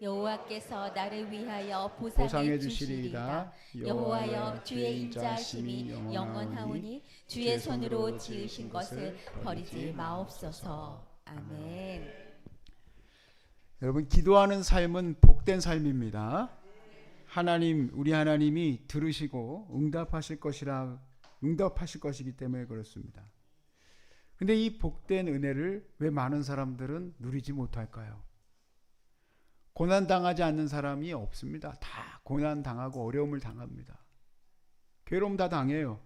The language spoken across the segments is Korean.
여호와께서 나를 위하여 보상해, 보상해 주시리이다. 여호와여 주의 인자하심이 영원하오니 주의 손으로 지으신 것을 버리지 마옵소서. 아멘. 여러분 기도하는 삶은 복된 삶입니다. 하나님 우리 하나님이 들으시고 응답하실 것이라 응답하실 것이기 때문에 그렇습니다. 근데 이 복된 은혜를 왜 많은 사람들은 누리지 못할까요? 고난 당하지 않는 사람이 없습니다. 다 고난 당하고 어려움을 당합니다. 괴로움 다 당해요.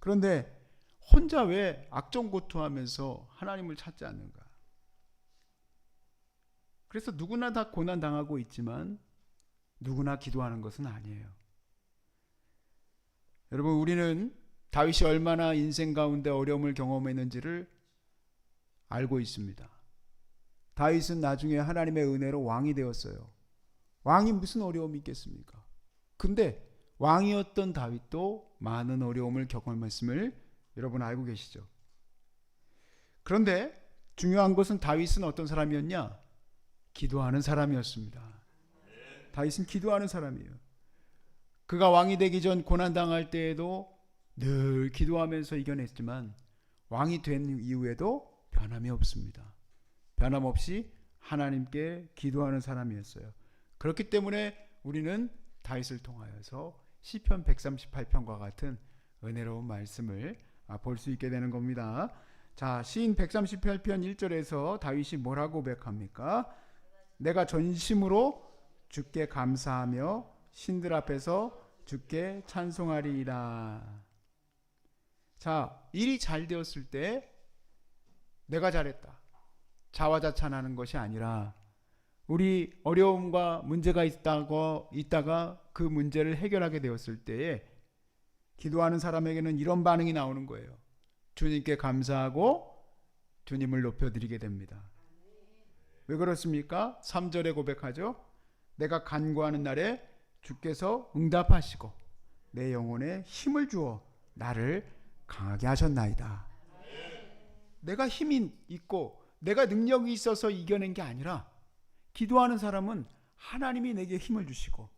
그런데 혼자 왜 악정고투하면서 하나님을 찾지 않는가? 그래서 누구나 다 고난 당하고 있지만 누구나 기도하는 것은 아니에요. 여러분 우리는 다윗이 얼마나 인생 가운데 어려움을 경험했는지를 알고 있습니다. 다윗은 나중에 하나님의 은혜로 왕이 되었어요. 왕이 무슨 어려움이 있겠습니까? 근데 왕이었던 다윗도 많은 어려움을 경험했음을 여러분 알고 계시죠? 그런데 중요한 것은 다윗은 어떤 사람이었냐? 기도하는 사람이었습니다. 다윗은 기도하는 사람이에요. 그가 왕이 되기 전 고난 당할 때에도 늘 기도하면서 이겨냈지만 왕이 된 이후에도 변함이 없습니다. 변함없이 하나님께 기도하는 사람이었어요. 그렇기 때문에 우리는 다윗을 통하여서 시편 138편과 같은 은혜로운 말씀을 아, 볼수 있게 되는 겁니다. 자, 시인 138편 1절에서 다윗이 뭐라고 고백합니까? 내가 전심으로 주께 감사하며 신들 앞에서 주께 찬송하리이다. 자, 일이 잘 되었을 때 내가 잘했다. 자화자찬하는 것이 아니라 우리 어려움과 문제가 있다고 있다가 그 문제를 해결하게 되었을 때에 기도하는 사람에게는 이런 반응이 나오는 거예요. 주님께 감사하고 주님을 높여드리게 됩니다. 왜 그렇습니까? 3절에 고백하죠. 내가 간구하는 날에 주께서 응답하시고 내 영혼에 힘을 주어 나를 강하게 하셨나이다. 내가 힘이 있고 내가 능력이 있어서 이겨낸 게 아니라 기도하는 사람은 하나님이 내게 힘을 주시고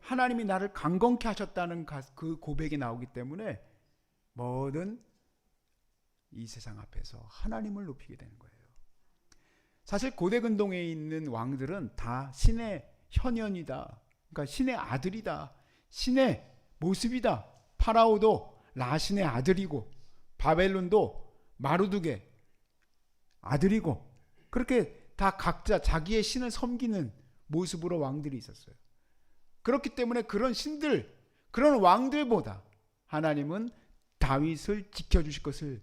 하나님이 나를 강건케 하셨다는 그 고백이 나오기 때문에 뭐든 이 세상 앞에서 하나님을 높이게 되는 거예요. 사실 고대 근동에 있는 왕들은 다 신의 현현이다. 그러니까 신의 아들이다. 신의 모습이다. 파라오도 라신의 아들이고 바벨론도 마루두게 아들이고 그렇게 다 각자 자기의 신을 섬기는 모습으로 왕들이 있었어요. 그렇기 때문에 그런 신들, 그런 왕들보다 하나님은 다윗을 지켜주실 것을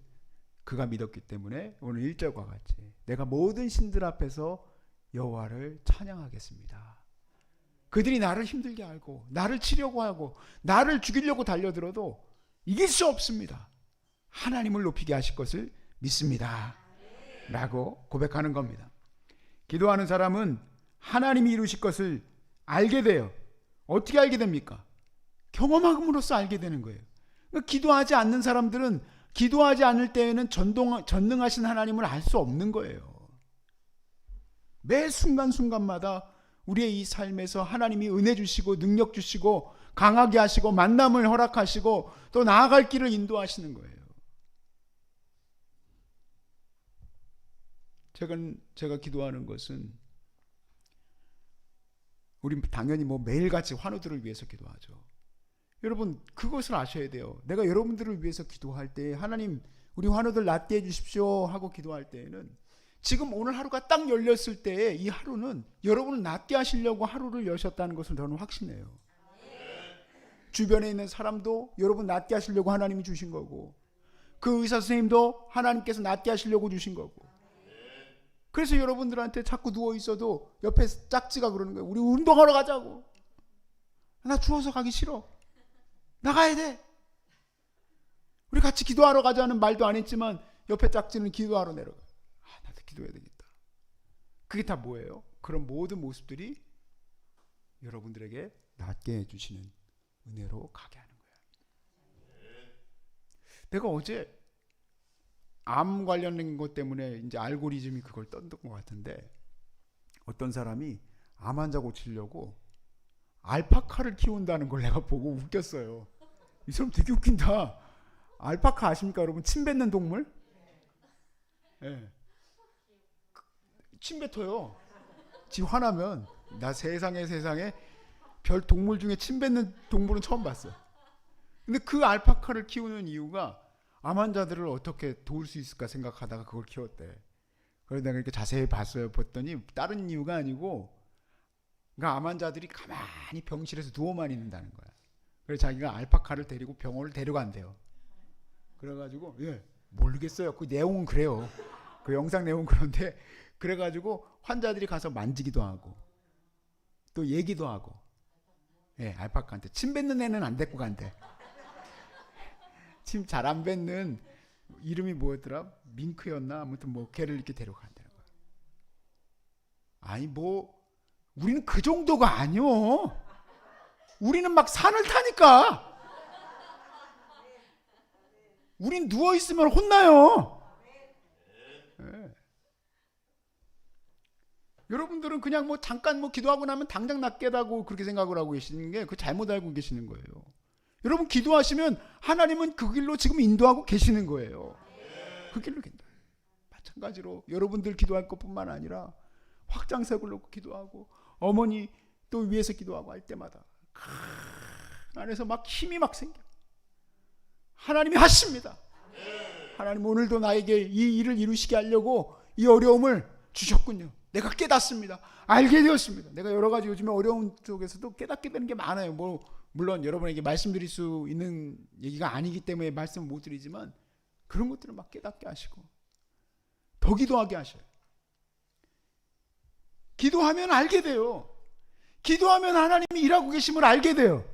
그가 믿었기 때문에 오늘 1절과 같이 내가 모든 신들 앞에서 여호와를 찬양하겠습니다. 그들이 나를 힘들게 알고 나를 치려고 하고 나를 죽이려고 달려들어도 이길 수 없습니다. 하나님을 높이게 하실 것을 믿습니다. 라고 고백하는 겁니다. 기도하는 사람은 하나님이 이루실 것을 알게 돼요. 어떻게 알게 됩니까? 경험함으로써 알게 되는 거예요. 그러니까 기도하지 않는 사람들은 기도하지 않을 때에는 전동, 전능하신 하나님을 알 수 없는 거예요. 매 순간순간마다 우리의 이 삶에서 하나님이 은혜 주시고 능력 주시고 강하게 하시고 만남을 허락하시고 또 나아갈 길을 인도하시는 거예요. 제가, 제가 기도하는 것은 우리 당연히 뭐 매일같이 환우들을 위해서 기도하죠. 여러분 그것을 아셔야 돼요. 내가 여러분들을 위해서 기도할 때 하나님 우리 환우들 낫게 해주십시오 하고 기도할 때에는 지금 오늘 하루가 딱 열렸을 때에 이 하루는 여러분을 낫게 하시려고 하루를 여셨다는 것을 저는 확신해요. 주변에 있는 사람도 여러분 낫게 하시려고 하나님이 주신 거고 그 의사 선생님도 하나님께서 낫게 하시려고 주신 거고 그래서 여러분들한테 자꾸 누워 있어도 옆에 짝지가 그러는 거예요. 우리 운동하러 가자고. 나 추워서 가기 싫어. 나가야 돼. 우리 같이 기도하러 가자는 말도 안 했지만 옆에 짝지는 기도하러 내려가. 아, 나도 기도해야 되겠다. 그게 다 뭐예요? 그런 모든 모습들이 여러분들에게 낫게 해주시는 은혜로 가게 하는 거야. 내가 어제 암 관련된 것 때문에 이제 알고리즘이 그걸 떴던 것 같은데 어떤 사람이 암 환자 고치려고 알파카를 키운다는 걸 내가 보고 웃겼어요. 이 사람 되게 웃긴다. 알파카 아십니까, 여러분? 침 뱉는 동물? 예. 그, 침 뱉어요. 지 화나면 나 세상에 세상에 별 동물 중에 침 뱉는 동물은 처음 봤어. 근데 그 알파카를 키우는 이유가 암 환자들을 어떻게 도울 수 있을까 생각하다가 그걸 키웠대. 내가 이렇게 자세히 봤어요. 봤더니 다른 이유가 아니고 그러니까 암 환자들이 가만히 병실에서 누워만 있는다는 거야. 그래서 자기가 알파카를 데리고 병원을 데려간대요. 그래가지고 예 모르겠어요. 그 내용은 그래요. 그 영상 내용은 그런데 그래가지고 환자들이 가서 만지기도 하고 또 얘기도 하고 예 알파카한테 침 뱉는 애는 안 데리고 간대. 침 잘 안 뱉는 이름이 뭐였더라? 밍크였나? 아무튼 뭐 걔를 이렇게 데려간다는 거야. 아니 뭐 우리는 그 정도가 아니요. 우리는 막 산을 타니까. 우린 누워 있으면 혼나요. 예. 여러분들은 그냥 뭐 잠깐 뭐 기도하고 나면 당장 낫겠다고 그렇게 생각을 하고 계시는 게 그 잘못 알고 계시는 거예요. 여러분 기도하시면 하나님은 그 길로 지금 인도하고 계시는 거예요. 그 길로 인도. 마찬가지로 여러분들 기도할 것뿐만 아니라 확장석을 놓고 기도하고 어머니 또 위에서 기도하고 할 때마다 크, 안에서 막 힘이 막 생겨. 하나님이 하십니다. 하나님 오늘도 나에게 이 일을 이루시게 하려고 이 어려움을 주셨군요. 내가 깨닫습니다. 알게 되었습니다. 내가 여러 가지 요즘에 어려운 쪽에서도 깨닫게 되는 게 많아요. 뭐 물론 여러분에게 말씀드릴 수 있는 얘기가 아니기 때문에 말씀을 못 드리지만 그런 것들을 막 깨닫게 하시고 더 기도하게 하셔요. 기도하면 알게 돼요. 기도하면 하나님이 일하고 계심을 알게 돼요.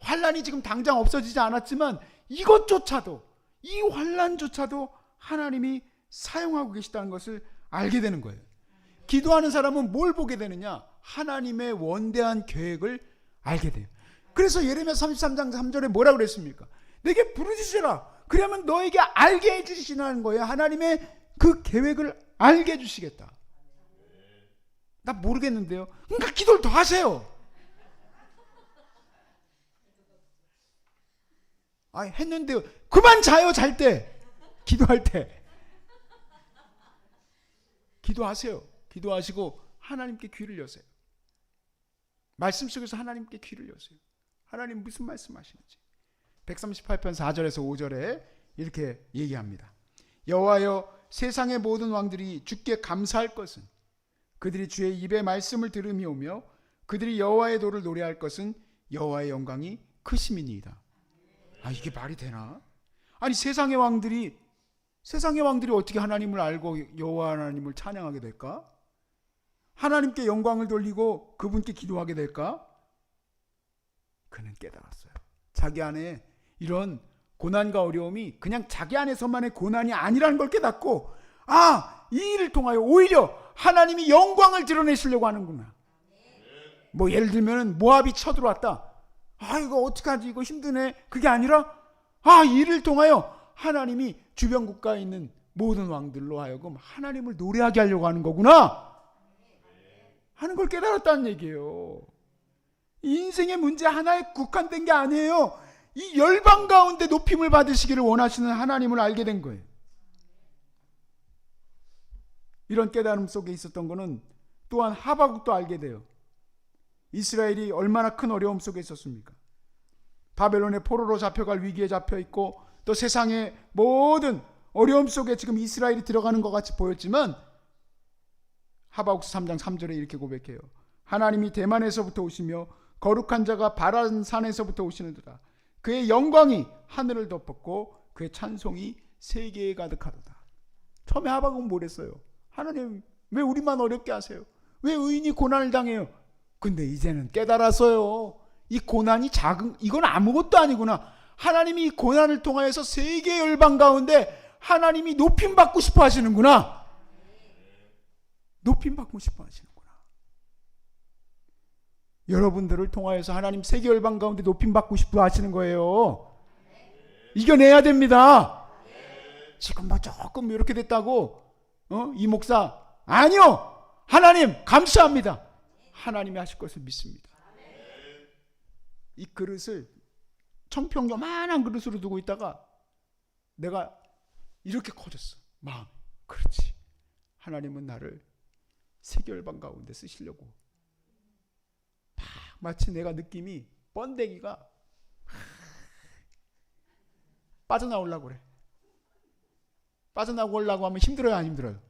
환란이 지금 당장 없어지지 않았지만 이것조차도 이 환란조차도 하나님이 사용하고 계시다는 것을 알게 되는 거예요. 기도하는 사람은 뭘 보게 되느냐? 하나님의 원대한 계획을 알게 돼요. 그래서 예레미야 33장 3절에 뭐라고 그랬습니까? 내게 부르짖으라. 그러면 너에게 알게 해 주시라는 거예요. 하나님의 그 계획을 알게 해 주시겠다. 나 모르겠는데요. 그러니까 기도를 더 하세요. 아, 했는데요. 그만 자요, 잘 때. 기도할 때. 기도하세요. 기도하시고 하나님께 귀를 여세요. 말씀 속에서 하나님께 귀를 여세요. 하나님 무슨 말씀하시는지. 138편 4절에서 5절에 이렇게 얘기합니다. 여호와여 세상의 모든 왕들이 주께 감사할 것은 그들이 주의 입의 말씀을 들으며 오며 그들이 여호와의 도를 노래할 것은 여호와의 영광이 크심이니이다. 아 이게 말이 되나? 아니 세상의 왕들이 세상의 왕들이 어떻게 하나님을 알고 여호와 하나님을 찬양하게 될까? 하나님께 영광을 돌리고 그분께 기도하게 될까? 그는 깨달았어요. 자기 안에 이런 고난과 어려움이 그냥 자기 안에서만의 고난이 아니라는 걸 깨닫고 아, 이 일을 통하여 오히려 하나님이 영광을 드러내시려고 하는구나. 뭐 예를 들면 모압이 쳐들어왔다. 아 이거 어떡하지 이거 힘드네. 그게 아니라 아이 일을 통하여 하나님이 주변 국가에 있는 모든 왕들로 하여금 하나님을 노래하게 하려고 하는 거구나. 하는 걸 깨달았다는 얘기예요. 인생의 문제 하나에 국한된 게 아니에요. 이 열방 가운데 높임을 받으시기를 원하시는 하나님을 알게 된 거예요. 이런 깨달음 속에 있었던 것은 또한 하바국도 알게 돼요. 이스라엘이 얼마나 큰 어려움 속에 있었습니까? 바벨론의 포로로 잡혀갈 위기에 잡혀 있고 또 세상의 모든 어려움 속에 지금 이스라엘이 들어가는 것 같이 보였지만 하바국 3장 3절에 이렇게 고백해요. 하나님이 대만에서부터 오시며 거룩한 자가 바란 산에서부터 오시는도다. 그의 영광이 하늘을 덮었고 그의 찬송이 세계에 가득하도다. 처음에 하박국은 뭐랬어요? 하나님 왜 우리만 어렵게 하세요? 왜 의인이 고난을 당해요? 근데 이제는 깨달았어요. 이 고난이 작은 이건 아무것도 아니구나. 하나님이 이 고난을 통하여서 세계 열방 가운데 하나님이 높임 받고 싶어 하시는구나. 높임 받고 싶어 하시는구나. 여러분들을 통하여서 하나님 세계 열방 가운데 높임 받고 싶어 하시는 거예요. 이겨내야 됩니다. 지금 뭐 조금 이렇게 됐다고 어? 이 목사 아니요. 하나님 감사합니다. 하나님이 하실 것을 믿습니다. 이 그릇을 청평 요만한 그릇으로 두고 있다가 내가 이렇게 커졌어. 마음. 그렇지. 하나님은 나를 세계열방 가운데 쓰시려고. 막 마치 내가 느낌이 번데기가 빠져나오려고 그래. 빠져나오려고 하면 힘들어요, 안 힘들어요?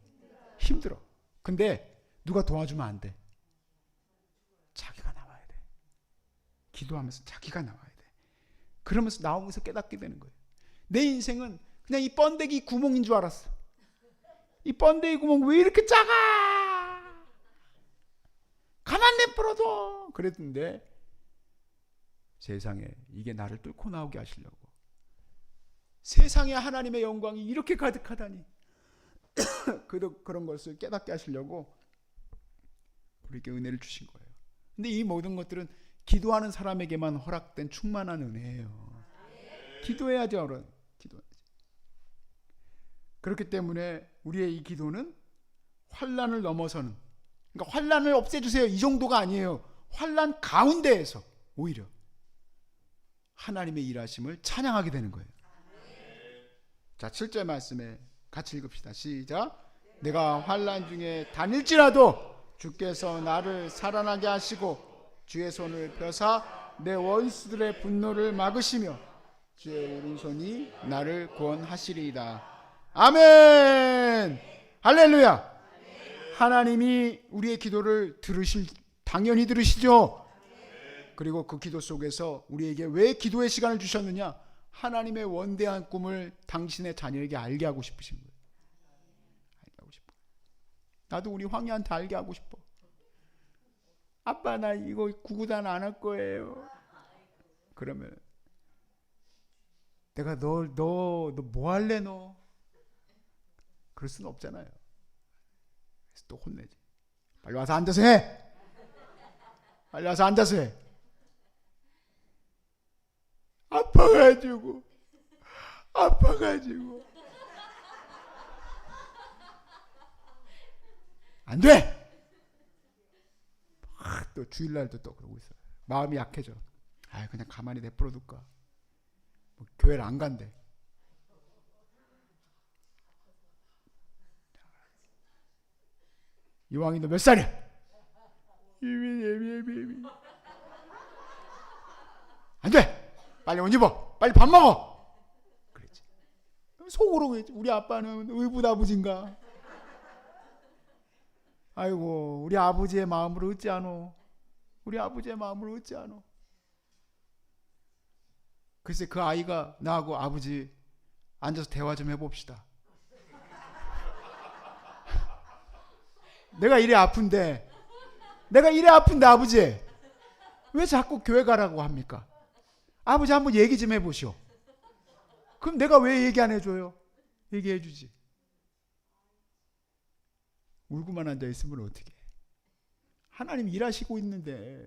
힘들어. 근데 누가 도와주면 안 돼. 자기가 나와야 돼. 기도하면서 자기가 나와야 돼. 그러면서 나오면서 깨닫게 되는 거예요. 내 인생은 그냥 이 번데기 구멍인 줄 알았어. 이 번데기 구멍 왜 이렇게 작아? 가만 내버려둬. 그랬는데 세상에 이게 나를 뚫고 나오게 하시려고. 세상에 하나님의 영광이 이렇게 가득하다니. 그- 그런 것을 깨닫게 하시려고 우리에게 은혜를 주신 거예요. 근데 이 모든 것들은 기도하는 사람에게만 허락된 충만한 은혜예요. 기도해야죠, 어른. 기도해야지. 그렇기 때문에 우리의 이 기도는 환란을 넘어서는 그러니까 환란을 없애주세요 이 정도가 아니에요. 환란 가운데에서 오히려 하나님의 일하심을 찬양하게 되는 거예요. 자, 7절 말씀에 같이 읽읍시다. 시작. 내가 환란 중에 다닐지라도 주께서 나를 살아나게 하시고 주의 손을 펴사 내 원수들의 분노를 막으시며 주의 오른손이 나를 구원하시리이다. 아멘. 할렐루야. 하나님이 우리의 기도를 들으실 당연히 들으시죠. 그리고 그 기도 속에서 우리에게 왜 기도의 시간을 주셨느냐? 하나님의 원대한 꿈을 당신의 자녀에게 알게 하고 싶으신 거예요. 알게 하고 싶어. 나도 우리 황희한테 알게 하고 싶어. 아빠 나 이거 구구단 안 할 거예요. 그러면 내가 너 너 너 뭐 할래 너? 그럴 수는 없잖아요. 또 혼내지. 빨리 와서 앉아서 해. 빨리 와서 앉아서 해. 아파가지고 아파가지고 안 돼. 아, 또 주일날도 또 그러고 있어. 마음이 약해져. 아, 그냥 가만히 내버려 둘까. 뭐, 교회를 안 간대. 이왕이 너 몇 살이야? 예비 예비 예비 예비. 안 돼. 빨리 옷 입어. 빨리 밥 먹어. 그랬지. 속으로 그랬지. 우리 아빠는 의붓아버지인가? 아이고 우리 아버지의 마음으로 어찌 않어? 우리 아버지의 마음으로 어찌 않어? 글쎄 그 아이가 나하고 아버지 앉아서 대화 좀 해봅시다. 내가 이래 아픈데 내가 이래 아픈데 아버지 왜 자꾸 교회 가라고 합니까? 아버지 한번 얘기 좀 해보시오. 그럼 내가 왜 얘기 안 해줘요? 얘기해 주지. 울고만 앉아 있으면 어떻게? 하나님 일하시고 있는데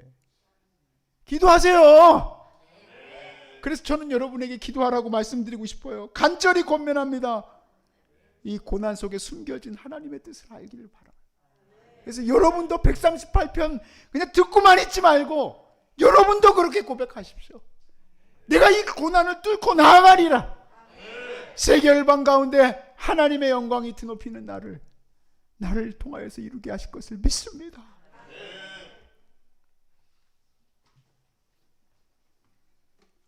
기도하세요. 그래서 저는 여러분에게 기도하라고 말씀드리고 싶어요. 간절히 권면합니다. 이 고난 속에 숨겨진 하나님의 뜻을 알기를 바랍니다. 그래서 여러분도 138편 그냥 듣고만 있지 말고 여러분도 그렇게 고백하십시오. 내가 이 고난을 뚫고 나아가리라. 세계 열방 가운데 하나님의 영광이 드높이는 나를 나를 통하여서 이루게 하실 것을 믿습니다.